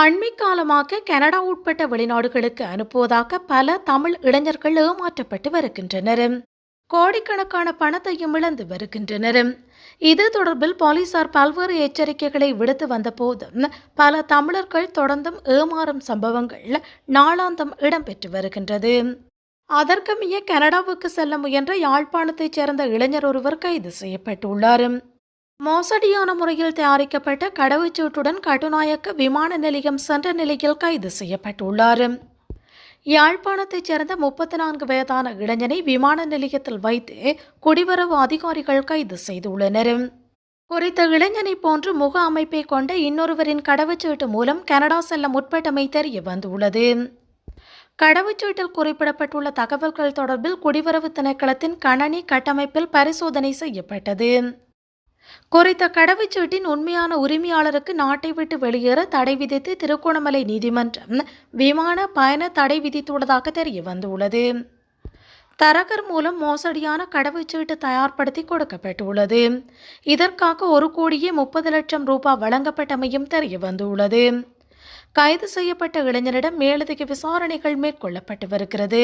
அண்மை காலமாக கனடா உட்பட்ட வெளிநாடுகளுக்கு அனுப்புவதாக பல தமிழ் இளைஞர்கள் ஏமாற்றப்பட்டு வருகின்றனர். கோடிக்கணக்கான பணத்தையும் இழந்து வருகின்றனர். இது தொடர்பில் போலீசார் பல்வேறு எச்சரிக்கைகளை விடுத்து வந்தபோதும் பல தமிழர்கள் தொடர்ந்தும் ஏமாறும் சம்பவங்கள் நாளாந்தம் இடம்பெற்று வருகின்றது. அதற்கமைய கனடாவுக்கு செல்ல முயன்ற யாழ்ப்பாணத்தைச் சேர்ந்த இளைஞர் ஒருவர் கைது செய்யப்பட்டுள்ளார். மோசடியான முறையில் தயாரிக்கப்பட்ட கடவுச்சீட்டுடன் கட்டுநாயக்க விமான நிலையம் சென்ற நிலையில் கைது செய்யப்பட்டுள்ளார். யாழ்ப்பாணத்தைச் சேர்ந்த முப்பத்தி நான்கு வயதான இளைஞனை விமான நிலையத்தில் வைத்து குடிவரவு அதிகாரிகள் கைது செய்துள்ளனர். குறித்த இளைஞனை போன்று முக அமைப்பை கொண்ட இன்னொருவரின் கடவுச்சீட்டு மூலம் கனடா செல்ல முற்பட்டமை தெரிய வந்துள்ளது. கடவுச்சீட்டில் குறிப்பிடப்பட்டுள்ள தகவல்கள் தொடர்பில் குடிவரவு திணைக்களத்தின் கணனி கட்டமைப்பில் பரிசோதனை செய்யப்பட்டது. குறித்த கடவுச்சீட்டின் உண்மையான உரிமையாளருக்கு நாட்டை விட்டு வெளியேற தடை விதித்து திருகோணமலை நீதிமன்றம் விமான பயண தடை விதித்துள்ளதாக தெரிய வந்துள்ளது. தரகர் மூலம் மோசடியான கடவுச்சீட்டு தயார்படுத்தி கொடுக்கப்பட்டுள்ளது. இதற்காக ஒரு கோடியே முப்பது லட்சம் ரூபாய் வழங்கப்பட்டமையும் தெரிய வந்துள்ளது. கைது செய்யப்பட்ட இளைஞரிடம் மேலதிக விசாரணைகள் மேற்கொள்ளப்பட்டு வருகிறது.